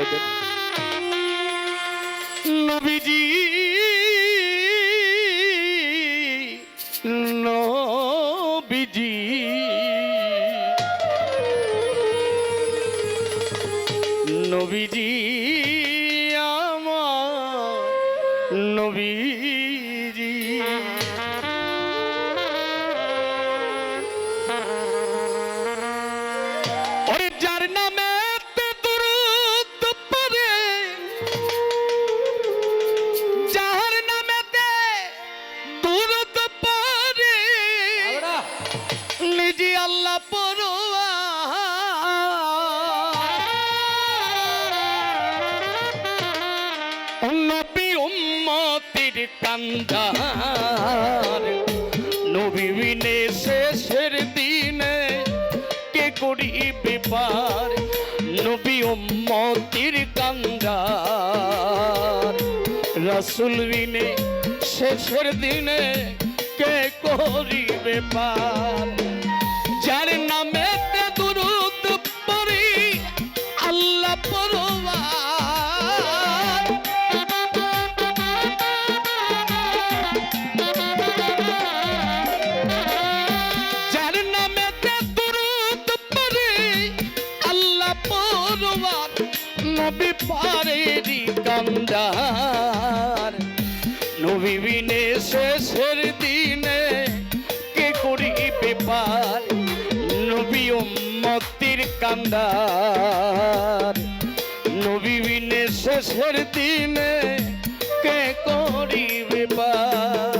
হালকা দেন নবীজি নবীজি নবীজি আমার নবীজি যাহার নামেতে দুরুদ পড়ে নিজে আল্লাহ পড়ুয়া নবী উম্মতির কান্দার। নবী বিনে শেষের দিনে কে করিবে পার? নবী উম্মতির কান্দার। রাসুল বিনে শেষের দিনে কে করিবে পার উম্মতির কান্দার। নবী শেষের দিনে কে করিবে পার?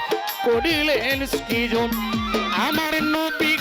করিলেন সৃজন আমার নবীকে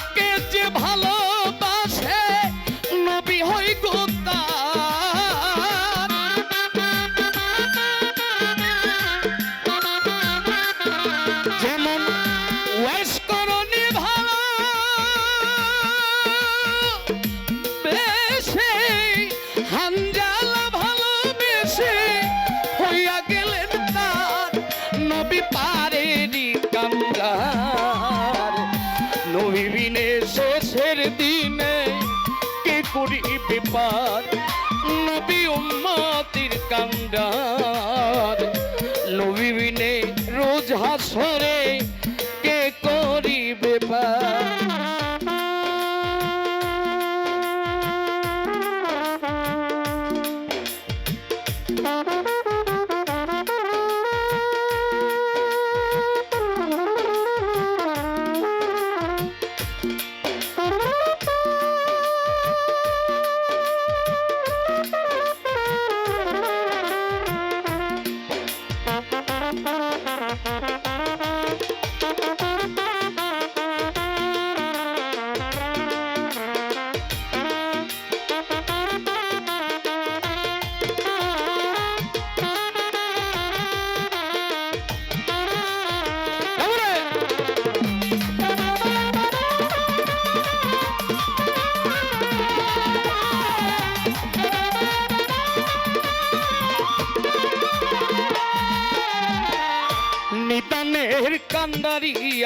পার নবী উম্মাতির কান্ডার। নবী বিনে রোজ হাসরে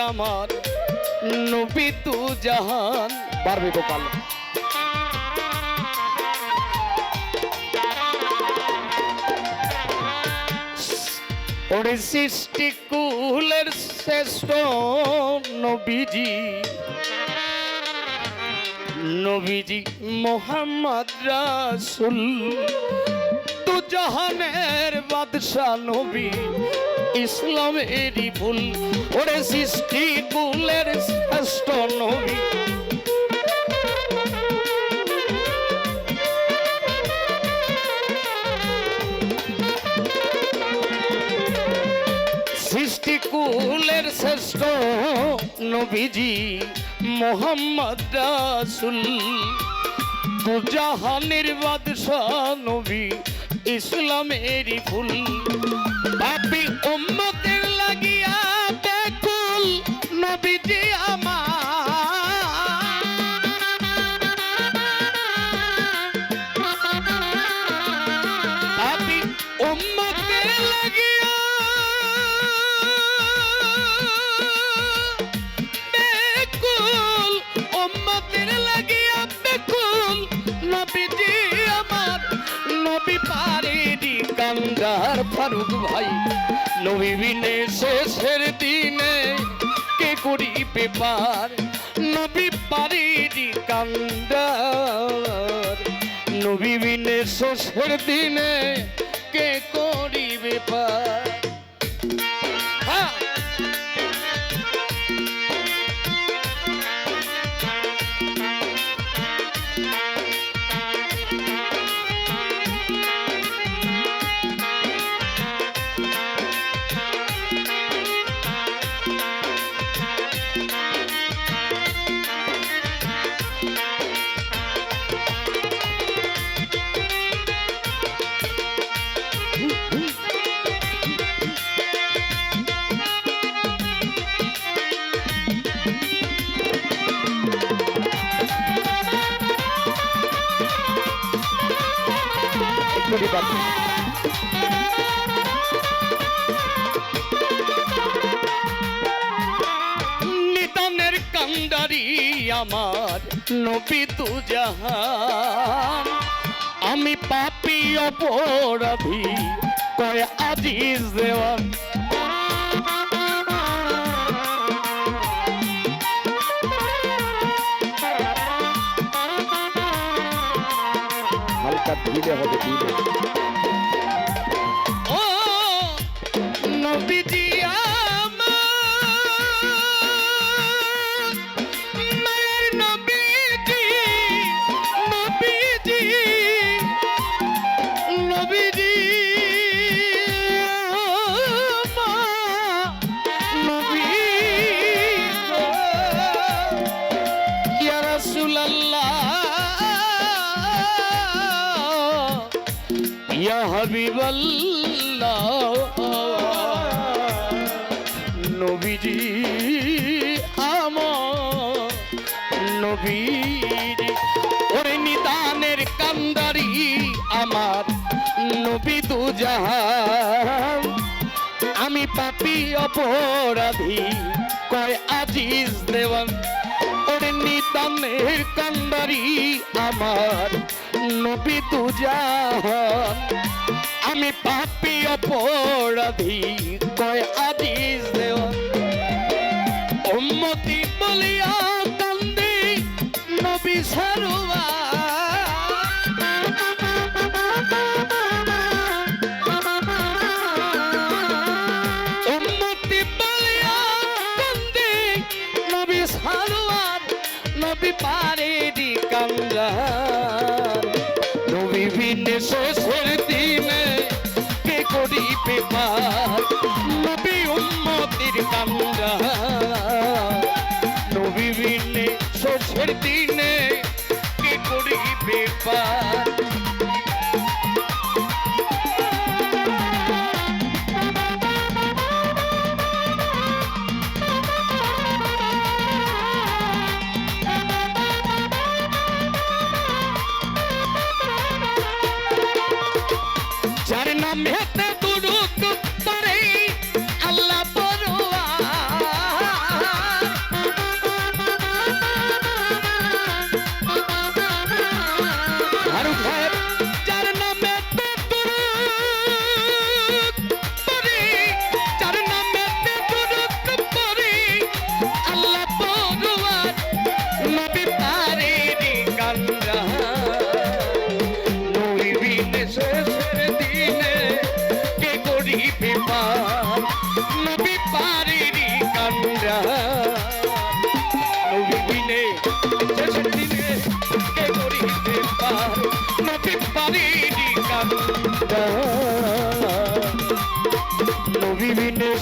আমার নবী তু জাহান। পারবে গোপাল। সৃষ্টি কুলের শ্রেষ্ঠ নবীজি। নবীজি মোহাম্মদ রাসুল। জাহানের বাদশাহ নবী, ইসলামেরই ফুল ওরে সৃষ্টি কুলের শ্রেষ্ঠ নবী। সৃষ্টি কুলের শ্রেষ্ঠ নবীজি মোহাম্মদ রাসুল। জাহানের বাদশাহ নবী ইসলামেরই ফুল। পাপি উম্মতের নবী বিনে শেষের দিনে কে করিবে পার নবী পারেনি কান্দার। নবী শেষের দিনে কে করিবে পার একটু পারবে নিতানের কান্ডারি আমার নবী তু জাহান। আমি পাপি অপরাধী কয় আজিজ দেওয়ান। 没电了，就低了。নবীজি, আমার নবীজি। ওরে নিদানের কান্দারি আমার নবী দু আমি পাপি অপরাধী, কয় আজিজ দেওয়ান। ওরে নিদানের কান্দারি আমার নবী জাহান। আমি পাপি অপরাধী কয় আদিস দেওয়া। উম্মতি বলিয়া কান্দি নবী সারুয়া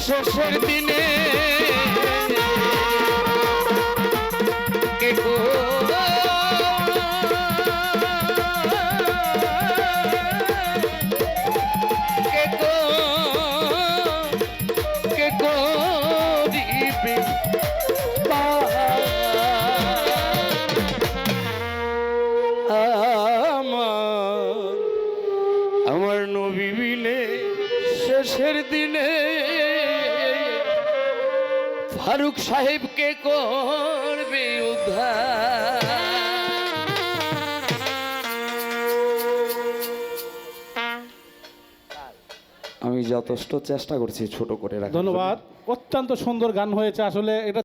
শেষের দিনে আমার নবী বিনে শেষের দিনে ফারুক সাহেবকে করবে উদ্ধার? আমি যথেষ্ট চেষ্টা করছি ছোট করে রাখা ধন্যবাদ। অত্যন্ত সুন্দর গান হয়েছে আসলে। এটা